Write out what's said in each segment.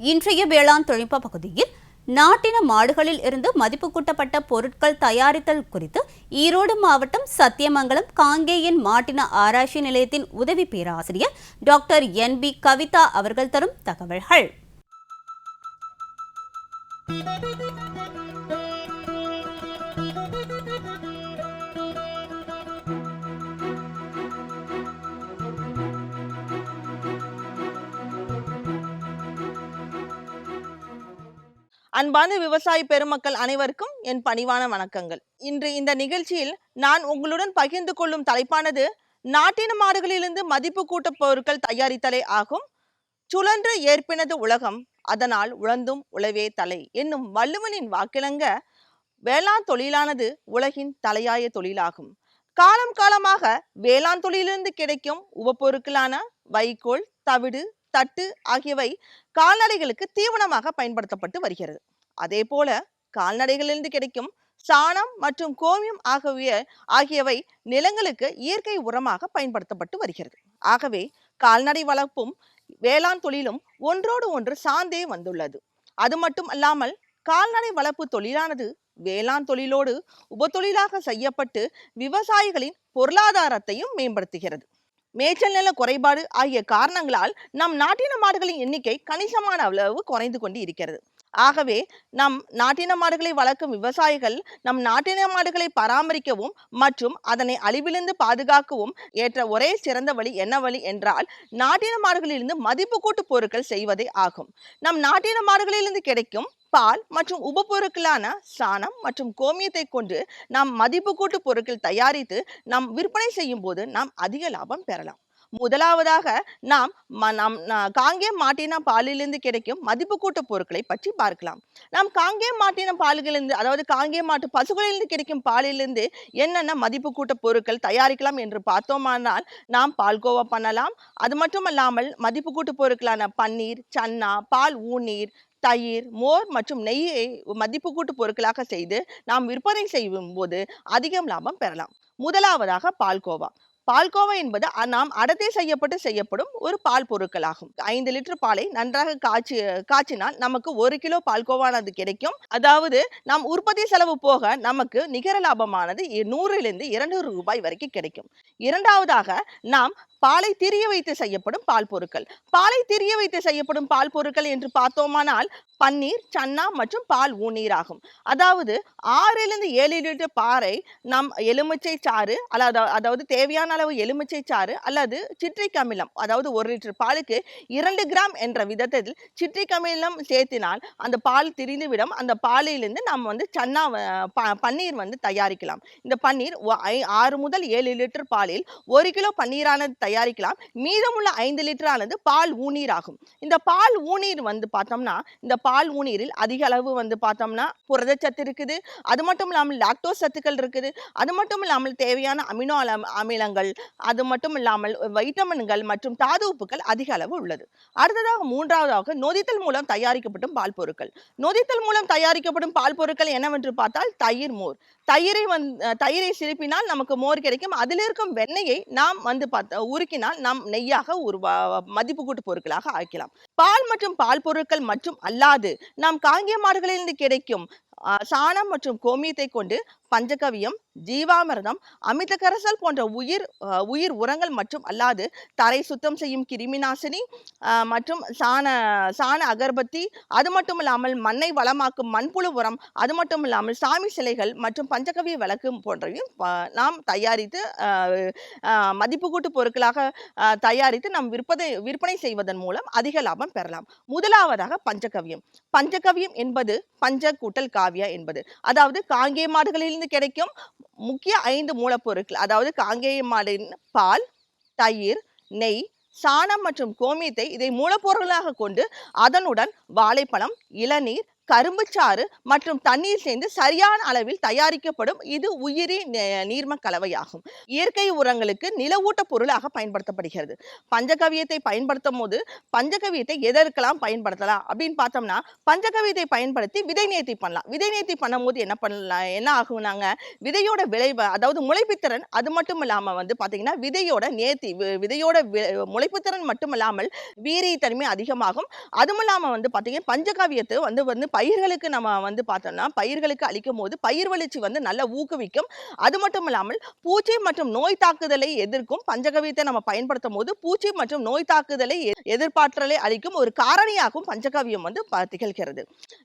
இன்றைய வேளாண் தொழில்நுட்ப பகுதியில் நாட்டின மாடுகளில் இருந்து மதிப்பு கூட்டப்பட்ட பொருட்கள் தயாரித்தல் குறித்து ஈரோடு மாவட்டம் சத்தியமங்கலம் காங்கேயன் மாட்டின ஆராய்ச்சி நிலையத்தின் உதவி பேராசிரியர் டாக்டர் என் பி கவிதா அவர்கள் தரும் தகவல்கள். அன்பான விவசாய பெருமக்கள் அனைவருக்கும் என் பணிவான வணக்கங்கள். இன்று இந்த நிகழ்ச்சியில் நான் உங்களுடன் பகிர்ந்து கொள்ளும் தலைப்பானது நாட்டின மாடுகளிலிருந்து மதிப்பு கூட்ட பொருட்கள் தயாரித்தலே ஆகும். சுழன்று ஏற்பினது உலகம் அதனால் உழந்தும் உழவே தலை என்னும் வள்ளுவனின் வாக்கிலங்க வேளாண் தொழிலானது உலகின் தலையாய தொழிலாகும். காலம் காலமாக வேளாண் தொழிலிருந்து கிடைக்கும் உபப்பொருட்களான வைக்கோல் தவிடு தட்டு ஆகியவை கால்நடைகளுக்கு தீவனமாக பயன்படுத்தப்பட்டு வருகிறது. அதே போல கால்நடைகளிலிருந்து கிடைக்கும் சாணம் மற்றும் கோமியம் ஆகிய ஆகியவை நிலங்களுக்கு இயற்கை உரமாக பயன்படுத்தப்பட்டு வருகிறது. ஆகவே கால்நடை வளர்ப்பும் வேளாண் தொழிலும் ஒன்றோடு ஒன்று சார்ந்தே வந்துள்ளது. அது மட்டும் அல்லாமல் கால்நடை வளர்ப்பு தொழிலானது வேளாண் தொழிலோடு உபத்தொழிலாக செய்யப்பட்டு விவசாயிகளின் பொருளாதாரத்தையும் மேம்படுத்துகிறது. மேய்ச்சல் நில குறைபாடு ஆகிய காரணங்களால் நம் நாட்டின மாடுகளின் எண்ணிக்கை கணிசமான அளவு குறைந்து கொண்டு இருக்கிறது. ஆகவே நம் நாட்டின மாடுகளை வளர்க்கும் விவசாயிகள் நம் நாட்டின மாடுகளை பராமரிக்கவும் மற்றும் அதனை அழிவிலிருந்து பாதுகாக்கவும் ஏற்ற ஒரே சிறந்த வழி என்ன வழி என்றால் நாட்டின மாடுகளிலிருந்து மதிப்பு கூட்டு பொருட்கள் செய்வதே ஆகும். நம் நாட்டின மாடுகளிலிருந்து கிடைக்கும் பால் மற்றும் உபப்பொருட்களான சாணம் மற்றும் கோமியத்தை கொண்டு நாம் மதிப்பு கூட்டு பொருட்கள் தயாரித்து நாம் விற்பனை செய்யும் போது நாம் அதிக லாபம் பெறலாம். முதலாவதாக நாம் ம- நாம் காங்கேயம் மாட்டின பாலிலிருந்து கிடைக்கும் மதிப்பு கூட்ட பொருட்களை பற்றி பார்க்கலாம். நாம் காங்கேயம் மாட்டின பால்களிலிருந்து அதாவது காங்கேயம் மாட்டு பசுகளிலிருந்து கிடைக்கும் பாலிலிருந்து என்னென்ன மதிப்பு கூட்ட பொருட்கள் தயாரிக்கலாம் என்று பார்த்தோமானால் நாம் பால்கோவா பண்ணலாம். அது மட்டும் அல்லாமல் மதிப்பு கூட்டு பொருட்களான பன்னீர் சன்னா பால் ஊநீர் தயிர் மோர் மற்றும் நெய்யை மதிப்பு கூட்டு பொருட்களாக செய்து நாம் விற்பனை செய்யும் போது அதிகம் லாபம் பெறலாம். முதலாவதாக பால்கோவா. பால்கோவா என்பது நாம் அடர்த்தி செய்யப்பட்டு செய்யப்படும் ஒரு பால் பொருட்களாகும். ஐந்து லிட்டர் பாலை நன்றாக காய்ச்சி காய்ச்சினால் நமக்கு ஒரு கிலோ பால்கோவானது கிடைக்கும். அதாவது நாம் உற்பத்தி செலவு போக நமக்கு நிகர லாபமானது நூறிலிருந்து இரநூறு ரூபாய் வரைக்கும் கிடைக்கும். இரண்டாவதாக நாம் பாலை திரிய வைத்து செய்யப்படும் பால் பொருட்கள். பாலை திரிய வைத்து செய்யப்படும் பால் பொருட்கள் என்று பார்த்தோமானால் பன்னீர் சன்னா மற்றும் பால் ஊநீர் ஆகும். அதாவது ஆறிலிருந்து ஏழு லிட்டர் பாறை நம் எலுமிச்சை சாறு அல்லது அதாவது தேவையான அளவு எலுமிச்சை சாறு அல்லது சிட்ரிக் அமிலம் அதாவது ஒரு லிட்டர் பாலுக்கு இரண்டு கிராம் என்ற விதத்தில் சிட்ரிக் அமிலம் சேர்த்தினால் அந்த பால் திரிந்துவிடும். அந்த பாலிலிருந்து நாம் வந்து சன்னா பன்னீர் வந்து தயாரிக்கலாம். இந்த பன்னீர் ஐ- ஆறு முதல் ஏழு லிட்டர் பாலில் ஒரு கிலோ பன்னீரானது தயாரிக்கலாம். மீதமுள்ள ஐந்து லிட்டர் ஆனது பால் ஊநீர் ஆகும். இந்த பால் ஊநீர் வந்து பார்த்தோம்னா இந்த பால் ஊநீரில் அதிக அளவு வந்து பார்த்தோம்னா புரதச்சத்து இருக்குது. அது மட்டும் இல்லாமல் லாக்டோஸ் சத்துக்கள் இருக்குது. அது மட்டும் இல்லாமல் தேவையான அமினோ அமிலங்கள் அது மட்டும் இல்லாமல் வைட்டமின்கள் மற்றும் தாது உப்புகள் அதிக அளவு உள்ளது. அடுத்ததாக மூன்றாவதாக நொதித்தல் மூலம் தயாரிக்கப்படும் பால் பொருட்கள். நொதித்தல் மூலம் தயாரிக்கப்படும் பால் பொருட்கள் என்னவென்று பார்த்தால் தயிர் மோர். தயிரை வந் தயிரை சிரிப்பினால் நமக்கு மோர் கிடைக்கும். அதில் இருக்கும் வெண்ணெயை நாம் வந்து பார்த்தா உருக்கினால் நாம் நெய்யாக உருவா மதிப்பு கூட்டு பொருட்களாக ஆக்கலாம். பால் மற்றும் பால் பொருட்கள் மற்றும் அல்லாது நாம் காங்கிய மாடுகளிலிருந்து கிடைக்கும் சாணம் மற்றும் கோமியத்தை கொண்டு பஞ்சகவியம் ஜீவாமிரதம் அமித கரசல் போன்ற உயிர் உயிர் உரங்கள் மற்றும் அல்லாது தரை சுத்தம் செய்யும் கிருமி நாசினி மற்றும் சாண சாண அகர்பத்தி அது மட்டும் இல்லாமல் மண்ணை வளமாக்கும் மண்புழு உரம் அது மட்டும் இல்லாமல் சாமி சிலைகள் மற்றும் பஞ்சகவிய விளக்கு போன்றவையும் நாம் தயாரித்து மதிப்பு கூட்டு பொருட்களாக தயாரித்து நாம் விற்பதை விற்பனை செய்வதன் மூலம் அதிக லாபம் பெறலாம். முதலாவதாக பஞ்சகவியம் பஞ்சகவியம் என்பது பஞ்ச கூட்டல் காவியா என்பது. அதாவது காங்கே மாடுகளில் மாடுகளிலிருந்து கிடைக்கும் முக்கிய ஐந்து மூலப்பொருட்கள். அதாவது காங்கேய மாடின் பால் தயிர் நெய் சாணம் மற்றும் கோமியத்தை இதை மூலப்பொருளாக கொண்டு அதனுடன் வாழைப்பழம் இளநீர் கரும்புச்சாறு மற்றும் தண்ணீர் சேர்ந்து சரியான அளவில் தயாரிக்கப்படும் இது உயிரி நீர்ம கலவையாகும். இயற்கை உரங்களுக்கு நிலவூட்ட பொருளாக பயன்படுத்தப்படுகிறது. பஞ்சகவியத்தை பயன்படுத்தும் போது பஞ்சகவியத்தை எதற்கெல்லாம் பயன்படுத்தலாம் அப்படின்னு பார்த்தோம்னா பஞ்சகவியத்தை பயன்படுத்தி விதை நேர்த்தி பண்ணலாம். விதை நேர்த்தி பண்ணும்போது என்ன பண்ணலாம் என்ன ஆகும் நாங்கள் விதையோட விளைவு அதாவது முளைப்புத்திறன் அது மட்டும் இல்லாமல் வந்து பார்த்தீங்கன்னா விதையோட நேர்த்தி வி- விதையோட முளைப்புத்திறன் மட்டும் இல்லாமல் வீரியத்தன்மை அதிகமாகும். அதுவும் இல்லாமல் வந்து பார்த்தீங்கன்னா பஞ்சகவியத்தை வந்து வந்து பயிர்களுக்கு நம்ம வந்து பார்த்தோம்னா பயிர்களுக்கு அளிக்கும் போது பயிர் வளர்ச்சி வந்து நல்லா ஊக்குவிக்கும். அது மட்டும் இல்லாமல் பூச்சி மற்றும் நோய் தாக்குதலை எதிர்க்கும் பஞ்சகவியத்தை நம்ம பயன்படுத்தும் போது பூச்சி மற்றும் நோய் தாக்குதலை எதிர்பார்த்தலை அளிக்கும் ஒரு காரணியாகவும் பஞ்சகவியம் வந்து திகழ்கிறது.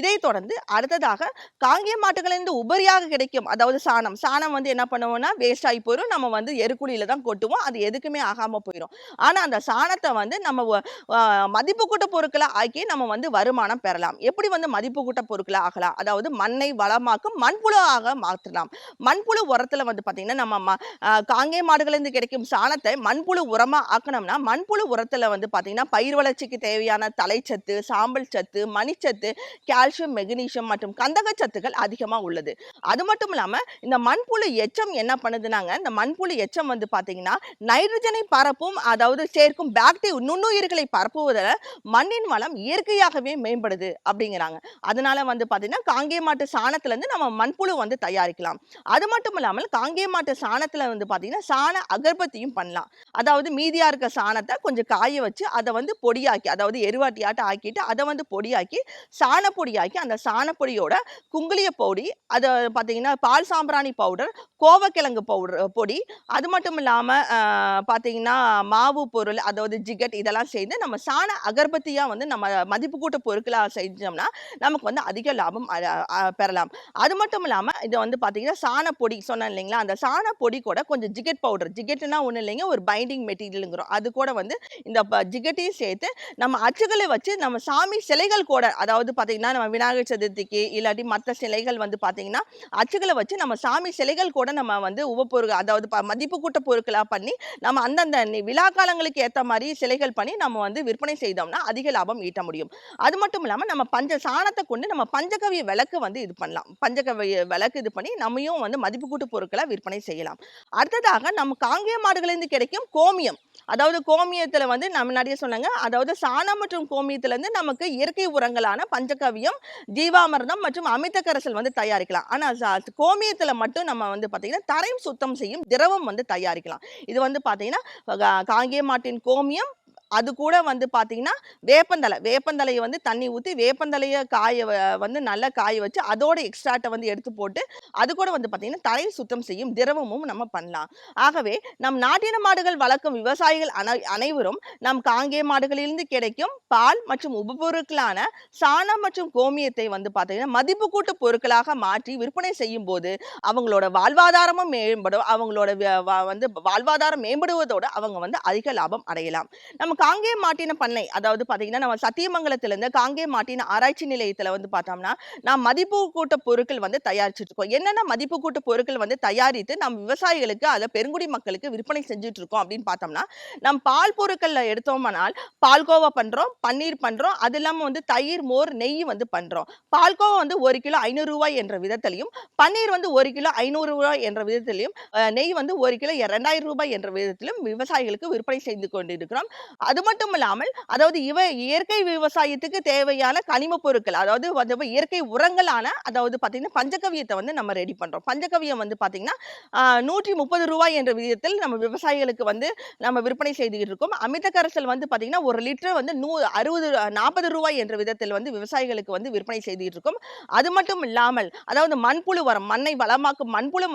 இதை தொடர்ந்து அடுத்ததாக காங்கிய மாட்டுகளிலிருந்து உபரியாக கிடைக்கும் அதாவது சாணம். சாணம் வந்து என்ன பண்ணுவோம்னா வேஸ்ட் ஆகி போயிடும் நம்ம வந்து எருக்குழியில தான் கொட்டுவோம். அது எதுக்குமே ஆகாம போயிடும் ஆனா அந்த சாணத்தை வந்து நம்ம மதிப்பு கூட்ட பொருட்களை ஆக்கி நம்ம வந்து வருமானம் பெறலாம். எப்படி வந்து மதிப்பு கூட்ட பொருட்களை ஆகலாம். அதாவது மண்ணை வளமாக்கும் மண்புழுவாக மாற்றலாம். மண்புழு உரத்துல வந்து பார்த்தீங்கன்னா நம்ம ம- மாடுகளிலிருந்து கிடைக்கும் சாணத்தை மண்புழு உரமா ஆக்கணும்னா மண்புழு உரத்துல வந்து பார்த்தீங்கன்னா பயிர் வளர்ச்சிக்கு தேவையான தலைச்சத்து சாம்பல் சத்து மணிச்சத்து கால்சியம் மெக்னீசியம் மற்றும் கந்தக சத்துக்கள் அதிகமாக உள்ளது. அது மட்டும் இல்லாமல் இந்த மண்புழு எச்சம் என்ன பண்ணுதுனாங்க? இந்த மண்புழு எச்சம் வந்து பார்த்தீங்கன்னா நைட்ரஜனை பரப்பும் அதாவது சேர்க்கும் பாக்டீரியா நுண்ணுயிர்களை பரப்புவதில் மண்ணின் வளம் இயற்கையாகவே மேம்படுது அப்படிங்கிறாங்க. அதனால வந்து பார்த்தீங்கன்னா காங்கேய மாட்டு சாணத்துலேருந்து நம்ம மண்புழு வந்து தயாரிக்கலாம். அது மட்டும் இல்லாமல் காங்கேய மாட்டு சாணத்தில் வந்து பார்த்தீங்கன்னா சாண அகர்பத்தியும் பண்ணலாம். அதாவது மீதியாக இருக்க சாணத்தை கொஞ்சம் காய வச்சு அதை வந்து பொடியாக்கி அதாவது எருவாட்டியாட்ட ஆக்கிட்டு அதை வந்து பொடியாக்கி சாணப்பொடியாக்கி அந்த சாணப்பொடியோட குங்குளிய பொடி அதை பார்த்தீங்கன்னா பால் சாம்பிராணி பவுடர் கோவக்கிழங்கு பவுடர் பொடி அது மட்டும் இல்லாமல் பார்த்தீங்கன்னா மாவு பொருள் அதாவது ஜிகட் இதெல்லாம் சேர்ந்து நம்ம சாண அகர்பத்தியாக வந்து நம்ம மதிப்பு கூட்ட பொருட்களாக செஞ்சோம்னா நமக்கு வந்து அதிக லாபம் பெறலாம். அது மட்டும் இல்லாமல் இது வந்து பார்த்தீங்கன்னா சாணப்பொடி சொன்னேன் இல்லைங்களா? அந்த சாணப்பொடி கூட கொஞ்சம் ஜிகெட் பவுடர் ஜிகெட்னா ஒன்றும் இல்லைங்க ஒரு பைண்டிங் மெட்டீரியலுங்கிறோம். அது கூட வந்து இந்த ப- ஜிகட்டையும் சேர்த்து நம்ம அச்சுகளை வச்சு நம்ம சாமி சிலைகள் கூட அதாவது பார்த்தீங்கன்னா நம்ம விநாயகர் சதுர்த்திக்கு இல்லாட்டி மற்ற சிலைகள் வந்து பார்த்தீங்கன்னா அச்சுகளை வச்சு நம்ம சாமி சிலைகள் கூட நம்ம வந்து உபப்பொருள் அதாவது ப- மதிப்பு கூட்ட பொருட்களாக பண்ணி நம்ம அந்தந்த விழா காலங்களுக்கு ஏற்ற மாதிரி சிலைகள் பண்ணி நம்ம வந்து விற்பனை செய்தோம்னா அதிக லாபம் ஈட்ட முடியும். அது மட்டும் இல்லாமல் நம்ம பஞ்ச சாணத்தை கொண்டு நம்ம பஞ்சகவிய விளக்கு வந்து இது பண்ணலாம். பஞ்சகவிய விளக்கு இது பண்ணி நம்மையும் வந்து மதிப்பு கூட்டு பொருட்களை விற்பனை செய்யலாம். அடுத்ததாக நம்ம காங்கேய மாடுகளிலிருந்து கிடைக்கும் கோமியம். அதாவது கோமியத்தில் வந்து நம்ம முன்னாடியே சொன்னாங்க. அதாவது சாணம் மற்றும் கோமியத்திலேருந்து நமக்கு இயற்கை உரங்களான பஞ்சகவியம் ஜீவாமிர்தம் மற்றும் அமிர்த கரைசல் வந்து தயாரிக்கலாம். ஆனால் கோமியத்தில் மட்டும் நம்ம வந்து பார்த்திங்கன்னா தரையும் சுத்தம் செய்யும் திரவம் வந்து தயாரிக்கலாம். இது வந்து பார்த்திங்கன்னா காங்கேய மாட்டின் கோமியம் அது கூட வந்து பாத்தீங்கன்னா வேப்பந்தலை வேப்பந்தலையை வந்து தண்ணி ஊற்றி வேப்பந்தலையை காய வந்து நல்லா காய வச்சு அதோட எக்ஸ்ட்ராட்டை வந்து எடுத்து போட்டு அது கூட வந்து பாத்தீங்கன்னா தரை சுத்தம் செய்யும் திரவமும் நம்ம பண்ணலாம். ஆகவே நம் நாட்டின மாடுகள் வளர்க்கும் விவசாயிகள் அனை அனைவரும் நம் காங்கேய மாடுகளிலிருந்து கிடைக்கும் பால் மற்றும் உபபொருட்களான சாணம் மற்றும் கோமியத்தை வந்து பார்த்தீங்கன்னா மதிப்பு கூட்டு பொருட்களாக மாற்றி விற்பனை செய்யும் போது அவங்களோட வாழ்வாதாரமும் மேம்படும். அவங்களோட வந்து வாழ்வாதாரம் மேம்படுவதோட அவங்க வந்து அதிக லாபம் அடையலாம். நம்ம காங்கே மாட்டின பண்ணை அதாவது பார்த்தீங்கன்னா நம்ம சத்தியமங்கலத்திலேருந்து காங்கே மாட்டின ஆராய்ச்சி நிலையத்தில் வந்து பார்த்தோம்னா நாம் மதிப்பு கூட்ட பொருட்கள் வந்து தயாரிச்சுட்டு இருக்கோம் என்னென்ன மதிப்பு கூட்ட பொருட்கள் வந்து தயாரித்து நம் விவசாயிகளுக்கு அதை பெருங்குடி மக்களுக்கு விற்பனை செஞ்சுட்டு இருக்கோம் அப்படின்னு பார்த்தோம்னா நம் பால் பொருட்கள்ல எடுத்தோம்னால் பால்கோவா பண்றோம் பன்னீர் பண்றோம் அது இல்லாம வந்து தயிர் மோர் நெய் வந்து பண்றோம். பால்கோவா வந்து ஒரு கிலோ ஐநூறு ரூபாய் என்ற விதத்திலையும் பன்னீர் வந்து ஒரு கிலோ ஐநூறு ரூபாய் என்ற விதத்திலையும் நெய் வந்து ஒரு கிலோ இரண்டாயிரம் ரூபாய் என்ற விதத்திலும் விவசாயிகளுக்கு விற்பனை செய்து கொண்டிருக்கிறோம். அது மட்டும் இல்லாமல் அதாவது இவ இயற்கை விவசாயத்துக்கு தேவையான கனிம பொருட்கள் அதாவது வந்து இயற்கை உரங்களான அதாவது பார்த்தீங்கன்னா பஞ்சகவியத்தை வந்து நம்ம ரெடி பண்றோம். பஞ்சகவியம் வந்து பார்த்தீங்கன்னா நூற்றி முப்பது ரூபாய் என்ற விதத்தில் நம்ம விவசாயிகளுக்கு வந்து நம்ம விற்பனை செய்துகிட்டு இருக்கோம். அமிர்த கரைசல் வந்து பார்த்தீங்கன்னா ஒரு லிட்டர் வந்து நூ அறுபது நாற்பது ரூபாய் என்ற விதத்தில் வந்து விவசாயிகளுக்கு வந்து விற்பனை செய்துகிட்டு இருக்கோம். அது மட்டும் இல்லாமல் அதாவது மண்புழு உரம் மண்ணை வளமாக்கும் மண்புழு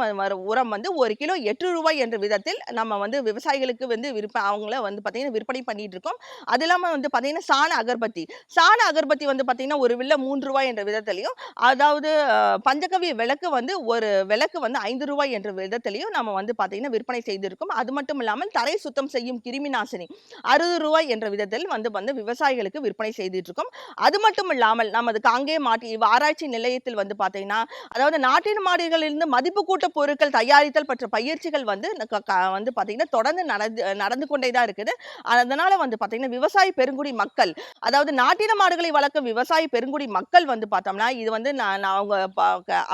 உரம் வந்து ஒரு கிலோ எட்டு ரூபாய் என்ற விதத்தில் நம்ம வந்து விவசாயிகளுக்கு வந்து விற்ப அவங்கள வந்து பார்த்தீங்கன்னா விற்பனை பண்ணி பண்ணிட்டு இருக்கோம் அது இல்லாமல் வந்து பார்த்தீங்கன்னா சாண அகர்பத்தி. சாண அகர்பத்தி வந்து பார்த்தீங்கன்னா ஒரு வில்ல மூன்று ரூபாய் என்ற விதத்திலையும் அதாவது அஹ், பஞ்சகவிய விளக்கு வந்து ஒரு விளக்கு வந்து ஐந்து ரூபாய் என்ற விதத்திலையும் நம்ம வந்து பார்த்தீங்கன்னா விற்பனை செய்திருக்கோம். அது மட்டும் இல்லாமல் தரை சுத்தம் செய்யும் கிருமி நாசினி அறுபது ரூபாய் என்ற விதத்தில் வந்து வந்து விவசாயிகளுக்கு விற்பனை செய்துட்டு இருக்கோம் அது மட்டும் இல்லாமல் நமது காங்கே மாட்டி ஆராய்ச்சி நிலையத்தில் வந்து பார்த்தீங்கன்னா அதாவது நாட்டின் மாடுகளிலிருந்து மதிப்பு கூட்ட பொருட்கள் தயாரித்தல் பற்ற பயிற்சிகள் வந்து வந்து பார்த்தீங்கன்னா தொடர்ந்து நடந்து நடந்து கொண்டே தான் இருக்குது. அதனால் இதனால வந்து பார்த்தீங்கன்னா விவசாய பெருங்குடி மக்கள் அதாவது நாட்டின மாடுகளை வளர்க்க விவசாய பெருங்குடி மக்கள் வந்து பார்த்தோம்னா இது வந்து நான் அவங்க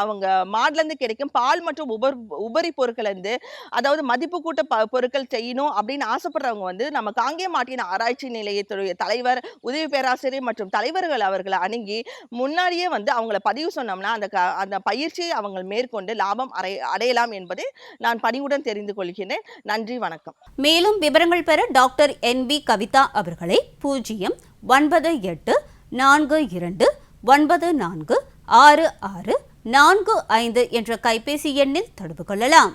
அவங்க மாடுல இருந்து கிடைக்கும் பால் மற்றும் உபர் உபரி பொருட்கள்லேருந்து அதாவது மதிப்பு கூட்ட பொருட்கள் செய்யணும் அப்படின்னு ஆசைப்படுறவங்க வந்து நம்ம காங்கேய மாட்டின ஆராய்ச்சி நிலையத்துடைய தலைவர் உதவி பேராசிரியர் மற்றும் தலைவர்கள் அவர்களை அணுகி முன்னாடியே வந்து அவங்கள பதிவு சொன்னோம்னா அந்த அந்த பயிற்சியை அவங்க மேற்கொண்டு லாபம் அடை அடையலாம் என்பதை நான் பணிவுடன் தெரிந்து கொள்கிறேன். நன்றி வணக்கம். மேலும் விவரங்கள் பெற டாக்டர் என் பி கவிதா அவர்களை பூஜ்ஜியம் ஒன்பது எட்டு நான்கு இரண்டு ஒன்பது நான்கு ஆறு ஆறு நான்கு ஐந்து என்ற கைபேசி எண்ணில் தொடர்பு கொள்ளலாம்.